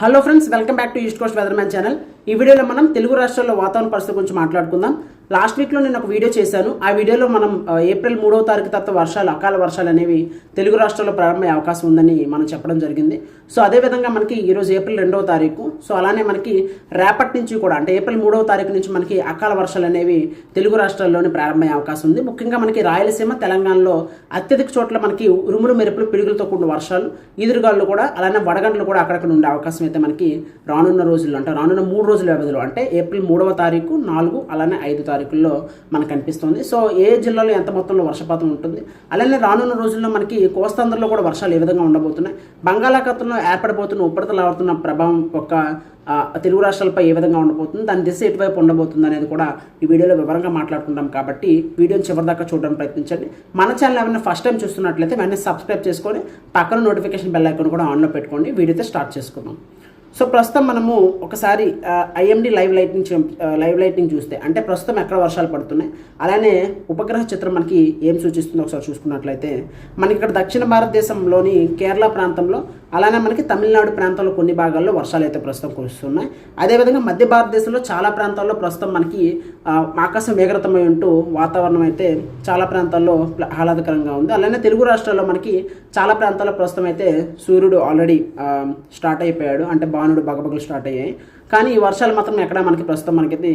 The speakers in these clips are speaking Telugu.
Hello friends welcome back to east coast weatherman channel ఈ వీడియోలో మనం తెలుగు రాష్ట్రాల్లో వాతావరణ పరిస్థితి గురించి మాట్లాడుకుందాం. లాస్ట్ వీక్లో నేను ఒక వీడియో చేశాను. ఆ వీడియోలో మనం ఏప్రిల్ మూడవ తారీఖు తర్వాత వర్షాలు అకాల వర్షాలు అనేవి తెలుగు రాష్ట్రాల్లో ప్రారంభమయ్యే అవకాశం ఉందని మనం చెప్పడం జరిగింది. సో అదేవిధంగా మనకి ఈరోజు ఏప్రిల్ రెండవ తారీఖు సో అలానే మనకి రేపటి నుంచి కూడా అంటే ఏప్రిల్ మూడవ తారీఖు నుంచి మనకి అకాల వర్షాలు అనేవి తెలుగు రాష్ట్రాల్లోనే ప్రారంభమయ్యే అవకాశం ఉంది. ముఖ్యంగా మనకి రాయలసీమ తెలంగాణలో అత్యధిక చోట్ల మనకి ఉరుములు మెరుపులు పిడుగులతో కూడిన వర్షాలు ఈదురుగాలు కూడా అలానే వడగండ్లు కూడా అక్కడక్కడ ఉండే అవకాశం అయితే మనకి రానున్న రోజుల్లో అంటే రానున్న మూడు రోజుల వ్యవధిలో అంటే ఏప్రిల్ మూడవ తారీఖు నాలుగు అలానే ఐదు తారీఖు. తారీఖుల్లో మనకు కనిపిస్తుంది. సో ఏ జిల్లాలో ఎంత మొత్తంలో వర్షపాతం ఉంటుంది? అలానే రానున్న రోజుల్లో మనకి కోస్తాంధ్రలో కూడా వర్షాలు ఏ విధంగా ఉండబోతున్నాయి? బంగాళాఖాతంలో ఏర్పడబోతున్న ఉపరితల ఆవర్తన ప్రభావం యొక్క తెలుగు రాష్ట్రాలపై ఏ విధంగా ఉండబోతుంది? దాని దిశ ఎటువైపు ఉండబోతుంది అనేది కూడా ఈ వీడియోలో వివరంగా మాట్లాడుకుంటాం కాబట్టి వీడియోని చివరిదాకా చూడడానికి ప్రయత్నించండి. మన ఛానల్ ఏమైనా ఫస్ట్ టైం చూస్తున్నట్లయితే వెంటనే సబ్స్క్రైబ్ చేసుకొని పక్కన నోటిఫికేషన్ బెల్ ఐకాన్ కూడా ఆన్లో పెట్టుకోండి. వీడియోతో స్టార్ట్ చేసుకుందాం. సో ప్రస్తుతం మనము ఒకసారి IMD live lighting live lighting చూస్తే అంటే ప్రస్తుతం ఎక్కడ వర్షాలు పడుతున్నాయి అలానే ఉపగ్రహ చిత్రం మనకి ఏం సూచిస్తుందో ఒకసారి చూసుకున్నట్లయితే మనకి ఇక్కడ దక్షిణ భారతదేశంలోని కేరళ ప్రాంతంలో అలానే మనకి తమిళనాడు ప్రాంతంలో కొన్ని భాగాల్లో వర్షాలు అయితే ప్రస్తుతం కురుస్తున్నాయి. అదేవిధంగా మధ్య భారతదేశంలో చాలా ప్రాంతాల్లో ప్రస్తుతం మనకి ఆకాశం వేగ్రతమై ఉంటూ వాతావరణం అయితే చాలా ప్రాంతాల్లో ఆహ్లాదకరంగా ఉంది. అలానే తెలుగు రాష్ట్రాల్లో మనకి చాలా ప్రాంతాల్లో ప్రస్తుతం అయితే సూర్యుడు ఆల్రెడీ స్టార్ట్ అయిపోయాడు. అంటే వానుడు బగబగలు స్టార్ట్ అయ్యాయి. కానీ ఈ వర్షాలు మాత్రం ఎక్కడ మనకి ప్రస్తుతం మనకైతే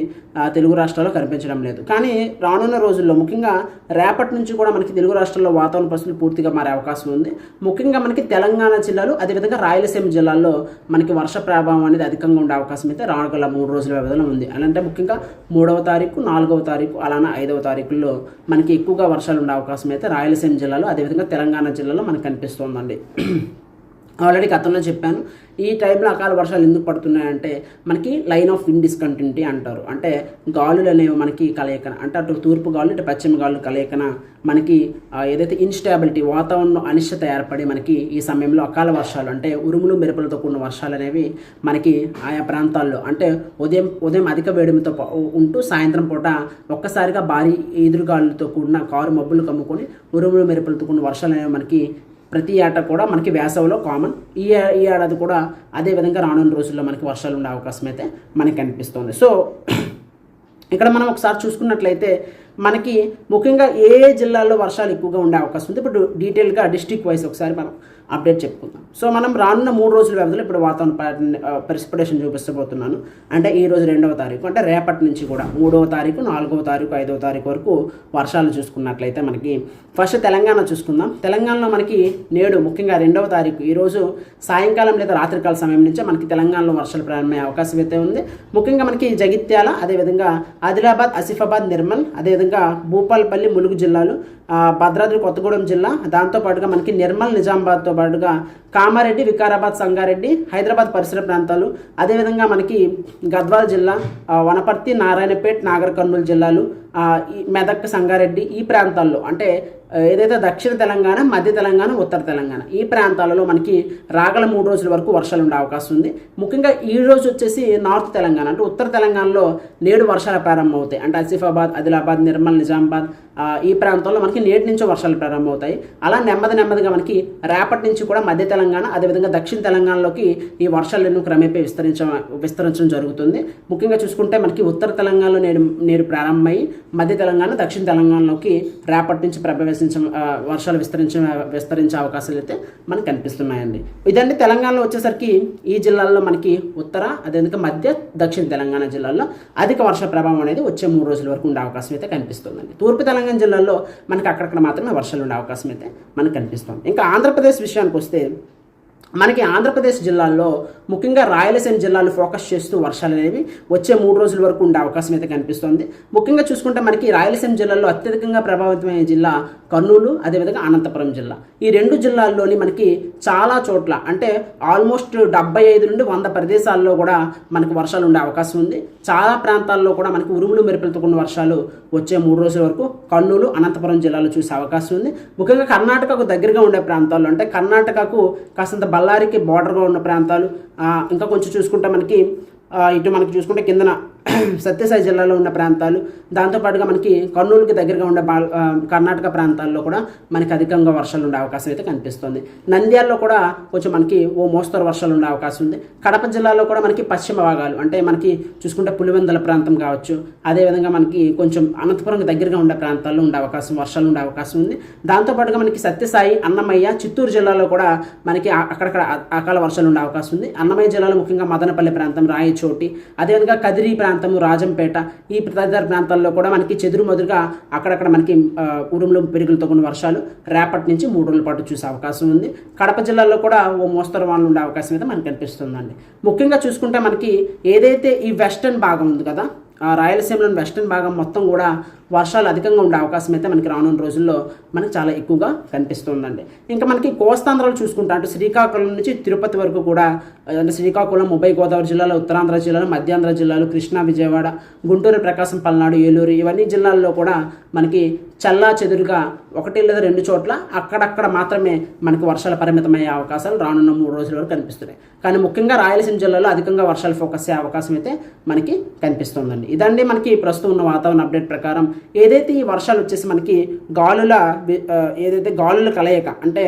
తెలుగు రాష్ట్రాల్లో కనిపించడం లేదు. కానీ రానున్న రోజుల్లో ముఖ్యంగా రేపటి నుంచి కూడా మనకి తెలుగు రాష్ట్రాల్లో వాతావరణ పరిస్థితులు పూర్తిగా మారే అవకాశం ఉంది. ముఖ్యంగా మనకి తెలంగాణ జిల్లాలు అదేవిధంగా రాయలసీమ జిల్లాల్లో మనకి వర్ష ప్రభావం అనేది అధికంగా ఉండే అవకాశం అయితే రానుగల మూడు రోజుల వ్యవధిలో ఉంది. అలాంటి ముఖ్యంగా మూడవ తారీఖు నాలుగవ తారీఖు అలానే ఐదవ తారీఖుల్లో మనకి ఎక్కువగా వర్షాలు ఉండే అవకాశం అయితే రాయలసీమ జిల్లాలో అదేవిధంగా తెలంగాణ జిల్లాలో మనకు కనిపిస్తోందండి. ఆల్రెడీ గతంలో చెప్పాను ఈ టైంలో అకాల వర్షాలు ఎందుకు పడుతున్నాయంటే మనకి లైన్ ఆఫ్ విండ్ డిస్కంటిన్యూటీ అంటారు. అంటే గాలులు అనేవి మనకి కలయికన అంటే అటు తూర్పు గాలు ఇటు పశ్చిమ గాలు కలయికన మనకి ఏదైతే ఇన్స్టాబిలిటీ వాతావరణం అనిశ్చిత ఏర్పడి మనకి ఈ సమయంలో అకాల వర్షాలు అంటే ఉరుములు మెరుపులతో కూడిన వర్షాలు అనేవి మనకి ఆయా ప్రాంతాల్లో అంటే ఉదయం ఉదయం అధిక వేడిమితో ఉంటూ సాయంత్రం పూట ఒక్కసారిగా భారీ ఎదురుగాలులతో కూడిన కారు మబ్బులు కమ్ముకొని ఉరుములు మెరుపులతో కూడిన వర్షాలు అనేవి మనకి ప్రతి ఏటా కూడా మనకి వేసవిలో కామన్ ఈ ఈ ఏడాది కూడా అదే విధంగా రానున్న రోజుల్లో మనకి వర్షాలు ఉండే అవకాశం అయితే మనకి కనిపిస్తుంది. సో ఇక్కడ మనం ఒకసారి చూసుకున్నట్లయితే మనకి ముఖ్యంగా ఏ ఏ జిల్లాల్లో వర్షాలు ఎక్కువగా ఉండే అవకాశం ఉంది. ఇప్పుడు డీటెయిల్గా డిస్ట్రిక్ట్ వైజ్ ఒకసారి మనం అప్డేట్ చెప్పుకుందాం. సో మనం రానున్న మూడు రోజుల వ్యవధిలో ఇప్పుడు వాతావరణ ప్రెసిపిటేషన్ చూపిస్తబోతున్నాను. అంటే ఈ రోజు రెండవ తారీఖు అంటే రేపటి నుంచి కూడా మూడవ తారీఖు నాలుగవ తారీఖు ఐదవ తారీఖు వరకు వర్షాలు చూసుకున్నట్లయితే మనకి ఫస్ట్ తెలంగాణ చూసుకుందాం. తెలంగాణలో మనకి నేడు ముఖ్యంగా రెండవ తారీఖు ఈరోజు సాయంకాలం లేదా రాత్రికాల సమయం నుంచే మనకి తెలంగాణలో వర్షాలు ప్రారంభమయ్యే అవకాశం అయితే ఉంది. ముఖ్యంగా మనకి జగిత్యాల అదేవిధంగా ఆదిలాబాద్ ఆసిఫాబాద్ నిర్మల్ అదేవిధంగా భూపాలపల్లి ములుగు జిల్లాలు భద్రాద్రి కొత్తగూడెం జిల్లా. దాంతో పాటుగా మనకి నిర్మల్ నిజామాబాద్తో పాటుగా కామారెడ్డి వికారాబాద్ సంగారెడ్డి హైదరాబాద్ పరిసర ప్రాంతాలు. అదేవిధంగా మనకి గద్వాల్ జిల్లా వనపర్తి నారాయణపేట్ నాగర్ కర్నూలు జిల్లాలు ఈ మెదక్ సంగారెడ్డి ఈ ప్రాంతాల్లో. అంటే ఏదైతే దక్షిణ తెలంగాణ మధ్య తెలంగాణ ఉత్తర తెలంగాణ ఈ ప్రాంతాలలో మనకి రాగల మూడు రోజుల వరకు వర్షాలు ఉండే అవకాశం ఉంది. ముఖ్యంగా ఈ రోజు వచ్చేసి నార్త్ తెలంగాణ అంటే ఉత్తర తెలంగాణలో నేడు వర్షాలు ప్రారంభమవుతాయి. అంటే ఆసిఫాబాద్ ఆదిలాబాద్ నిర్మల్ నిజామాబాద్ ఈ ప్రాంతంలో మనకి నేటి నుంచి వర్షాలు ప్రారంభమవుతాయి. అలా నెమ్మది నెమ్మదిగా మనకి రేపటి నుంచి కూడా మధ్య తెలంగాణ అదేవిధంగా దక్షిణ తెలంగాణలోకి ఈ వర్షాలు క్రమేపీ విస్తరించ విస్తరించడం జరుగుతుంది. ముఖ్యంగా చూసుకుంటే మనకి ఉత్తర తెలంగాణలో నేడు నేడు ప్రారంభమై మధ్య తెలంగాణ దక్షిణ తెలంగాణలోకి రేపటి నుంచి ప్రభవేశించ వర్షాలు విస్తరించ విస్తరించే అవకాశాలు అయితే మనకు కనిపిస్తున్నాయండి. ఇదండి తెలంగాణలో వచ్చేసరికి ఈ జిల్లాల్లో మనకి ఉత్తర అదేవిధంగా మధ్య దక్షిణ తెలంగాణ జిల్లాల్లో అధిక వర్ష ప్రభావం అనేది వచ్చే మూడు రోజుల వరకు ఉండే అవకాశం అయితే కనిపిస్తుందండి. తూర్పు తెలంగాణ జిల్లాల్లో మనకి అక్కడక్కడ మాత్రమే వర్షాలు ఉండే అవకాశం అయితే మనకు కనిపిస్తుంది. ఇంకా ఆంధ్రప్రదేశ్ విషయానికి వస్తే మనకి ఆంధ్రప్రదేశ్ జిల్లాల్లో ముఖ్యంగా రాయలసీమ జిల్లాలు ఫోకస్ చేస్తూ వర్షాలు అనేవి వచ్చే మూడు రోజుల వరకు ఉండే అవకాశం అయితే కనిపిస్తోంది. ముఖ్యంగా చూసుకుంటే మనకి రాయలసీమ జిల్లాలో అత్యధికంగా ప్రభావితమైన జిల్లా కర్నూలు అదేవిధంగా అనంతపురం జిల్లా. ఈ రెండు జిల్లాల్లోని మనకి చాలా చోట్ల అంటే ఆల్మోస్ట్ డెబ్బై ఐదు నుండి వంద ప్రదేశాల్లో కూడా మనకి వర్షాలు ఉండే అవకాశం ఉంది. చాలా ప్రాంతాల్లో కూడా మనకి ఉరుములు మెరుపులతో కూడిన వర్షాలు వచ్చే మూడు రోజుల వరకు కర్నూలు అనంతపురం జిల్లాలో చూసే అవకాశం ఉంది. ముఖ్యంగా కర్ణాటకకు దగ్గరగా ఉండే ప్రాంతాల్లో అంటే కర్ణాటకకు కాస్తంత బళ్ళారికి బార్డర్గా ఉన్న ప్రాంతాలు ఇంకా కొంచెం చూసుకుంటే మనకి ఇటు మనకి చూసుకుంటే కిందన సత్యసాయి జిల్లాలో ఉన్న ప్రాంతాలు. దాంతోపాటుగా మనకి కర్నూలుకి దగ్గరగా ఉండే కర్ణాటక ప్రాంతాల్లో కూడా మనకి అధికంగా వర్షాలు ఉండే అవకాశం అయితే కనిపిస్తుంది. నంద్యాలలో కూడా కొంచెం మనకి ఓ మోస్తరు వర్షాలు ఉండే అవకాశం ఉంది. కడప జిల్లాలో కూడా మనకి పశ్చిమ భాగాలు అంటే మనకి చూసుకుంటే పులివెందల ప్రాంతం కావచ్చు అదేవిధంగా మనకి కొంచెం అనంతపురం దగ్గరగా ఉండే ప్రాంతాల్లో ఉండే అవకాశం వర్షాలు ఉండే అవకాశం ఉంది. దాంతోపాటుగా మనకి సత్యసాయి అన్నమయ్య చిత్తూరు జిల్లాలో కూడా మనకి అక్కడక్కడ అకాల వర్షాలు ఉండే అవకాశం ఉంది. అన్నమయ్య జిల్లాలో ముఖ్యంగా మదనపల్లి ప్రాంతం రాయచోటి అదేవిధంగా కదిరి ప్రాంతం ప్రాంతము రాజంపేట ఈ తదితర ప్రాంతాల్లో కూడా మనకి చెదురు మదురుగా అక్కడక్కడ మనకి ఉరుములు పెరుగులతో కొన్ని వర్షాలు రేపటి నుంచి మూడు రోజుల పాటు చూసే అవకాశం ఉంది. కడప జిల్లాలో కూడా ఓ మోస్తరు వానలు ఉండే అవకాశం అయితే మనకి కనిపిస్తుందండి ముఖ్యంగా చూసుకుంటే మనకి ఏదైతే ఈ వెస్టర్న్ భాగం ఉంది కదా రాయలసీమలోని వెస్టర్న్ భాగం మొత్తం కూడా వర్షాలు అధికంగా ఉండే అవకాశం అయితే మనకి రానున్న రోజుల్లో మనకి చాలా ఎక్కువగా కనిపిస్తుందండి. ఇంకా మనకి కోస్తాంధ్రాలు చూసుకుంటా అంటే శ్రీకాకుళం నుంచి తిరుపతి వరకు కూడా అంటే శ్రీకాకుళం ఉభయ గోదావరి జిల్లాలో ఉత్తరాంధ్ర జిల్లాలో మధ్యాంధ్ర జిల్లాలు కృష్ణా విజయవాడ గుంటూరు ప్రకాశం పల్నాడు ఏలూరు ఇవన్నీ జిల్లాల్లో కూడా మనకి చల్లా చెదురుగా ఒకటి లేదా రెండు చోట్ల అక్కడక్కడ మాత్రమే మనకు వర్షాలు పరిమితమయ్యే అవకాశాలు రానున్న మూడు రోజుల వరకు కనిపిస్తున్నాయి. కానీ ముఖ్యంగా రాయలసీమ జిల్లాలో అధికంగా వర్షాలు ఫోకస్ అయ్యే అవకాశం అయితే మనకి కనిపిస్తుందండి. ఇదండి మనకి ప్రస్తుతం ఉన్న వాతావరణ అప్డేట్ ప్రకారం ఏదైతే ఈ వర్షాలు వచ్చేసి మనకి గాలుల ఏదైతే గాలుల కలయిక అంటే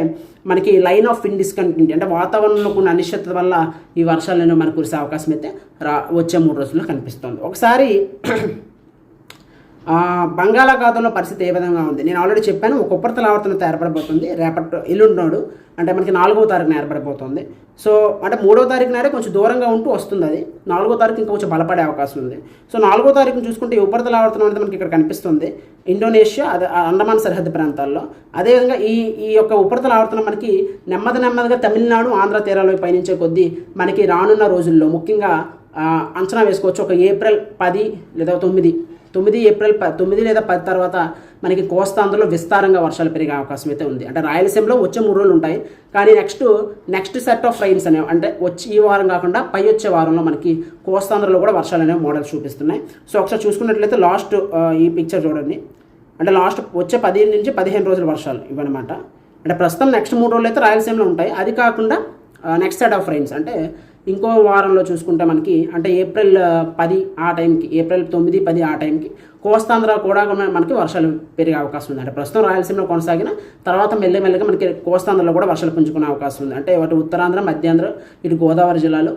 మనకి లైన్ ఆఫ్ విండ్ డిస్కంటిన్యూటీ అంటే వాతావరణంలో కొన్ని అనిశ్చిత వల్ల ఈ వర్షాలను మనకు కురిసే అవకాశం అయితే రా వచ్చే మూడు రోజుల్లో కనిపిస్తుంది. ఒకసారి బంగాళాఖాతంలో పరిస్థితి ఏ విధంగా ఉంది? నేను ఆల్రెడీ చెప్పాను ఒక ఉపరితల ఆవర్తనం ఏర్పడబోతుంది రేపటి ఎల్లుండినాడు అంటే మనకి నాలుగో తారీఖున ఏర్పడబోతుంది. సో అంటే మూడో తారీఖు నాడే కొంచెం దూరంగా ఉంటూ వస్తుంది అది. నాలుగో తారీఖు ఇంకా కొంచెం బలపడే అవకాశం ఉంది. సో నాలుగో తారీఖున చూసుకుంటే ఈ ఉపరితల ఆవర్తనం అనేది మనకి ఇక్కడ కనిపిస్తుంది ఇండోనేషియా అదే అండమాన్ సరిహద్దు ప్రాంతాల్లో. అదేవిధంగా ఈ ఈ యొక్క ఉపరితల ఆవర్తనం మనకి నెమ్మది నెమ్మదిగా తమిళనాడు ఆంధ్ర తీరాలు పయనించే కొద్దీ మనకి రానున్న రోజుల్లో ముఖ్యంగా అంచనా వేసుకోవచ్చు. ఒక ఏప్రిల్ పది లేదా తొమ్మిది తొమ్మిది ఏప్రిల్ తొమ్మిది లేదా పది తర్వాత మనకి కోస్తాంధ్రలో విస్తారంగా వర్షాలు పెరిగే అవకాశం అయితే ఉంది. అంటే రాయలసీమలో వచ్చే మూడు రోజులు ఉంటాయి. కానీ next next set of rains అనేవి అంటే వచ్చి ఈ వారం కాకుండా పై వచ్చే వారంలో మనకి కోస్తాంధ్రలో కూడా వర్షాలు అనేవి మోడల్స్ చూపిస్తున్నాయి. సో ఒకసారి చూసుకున్నట్లయితే లాస్ట్ ఈ పిక్చర్ చూడండి. అంటే లాస్ట్ వచ్చే పదిహేను నుంచి పదిహేను రోజుల వర్షాలు ఇవన్నమాట అంటే ప్రస్తుతం నెక్స్ట్ మూడు రోజులు అయితే రాయలసీమలో ఉంటాయి. అది కాకుండా నెక్స్ట్ సెట్ ఆఫ్ రైన్స్ అంటే ఇంకో వారంలో చూసుకుంటే మనకి అంటే ఏప్రిల్ పది ఆ టైంకి ఏప్రిల్ తొమ్మిది పది ఆ టైంకి కోస్తాంధ్ర కూడా మనకి వర్షాలు పెరిగే అవకాశం ఉంది. అంటే ప్రస్తుతం రాయలసీమలో కొనసాగిన తర్వాత మెల్లమెల్లగా మనకి కోస్తాంధ్రలో కూడా వర్షాలు పుంజుకునే అవకాశం ఉంది. అంటే వాటి ఉత్తరాంధ్ర మధ్యాంధ్ర ఇటు గోదావరి జిల్లాలో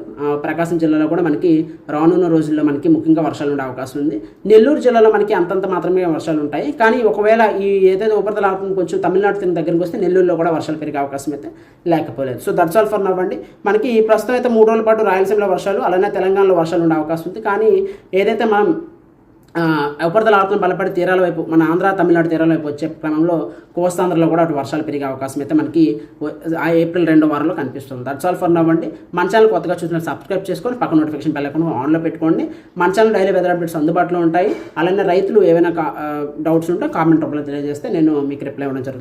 ప్రకాశం జిల్లాలో కూడా మనకి రానున్న రోజుల్లో మనకి ముఖ్యంగా వర్షాలు ఉండే అవకాశం ఉంది. నెల్లూరు జిల్లాలో మనకి అంతంత మాత్రమే వర్షాలు ఉంటాయి. కానీ ఒకవేళ ఈ ఏదైతే ఉపరితల కొంచెం తమిళనాడు తిరిగి దగ్గరికి వస్తే నెల్లూరులో కూడా వర్షాలు పెరిగే అవకాశం అయితే లేకపోలేదు. సో దట్స్ ఆల్ ఫర్ నవ్వండి మనకి ప్రస్తుతం అయితే మూడు రోజుల పాటు రాయలసీమలో వర్షాలు అలానే తెలంగాణలో వర్షాలు ఉండే అవకాశం ఉంది. కానీ ఏదైతే మనం ఉపరితల ఆవర్తనం బలపడి తీరాల వైపు మన ఆంధ్ర తమిళనాడు తీరాల వైపు వచ్చే క్రమంలో కోస్తాంధ్రలో కూడా అటు వర్షాలు పెరిగే అవకాశం అయితే మనకి ఆ ఏప్రిల్ రెండో వారంలో కనిపిస్తుంది. దట్స్ ఆల్ ఫర్ నవ్వండి మన ఛానల్ కొత్తగా చూసిన సబ్స్క్రైబ్ చేసుకొని పక్కన నోటిఫికేషన్ బెల్ ఐకాన్ ఆన్లో పెట్టుకోండి. మన ఛానల్ డైలీ వెదర్ అప్డేట్స్ అందుబాటులో ఉంటాయి. అలానే రైతులు ఏమైనా డౌట్స్ ఉంటే కామెంట్ రూపంలో తెలియజేస్తే నేను మీకు రిప్లై ఇవ్వడం జరుగుతుంది.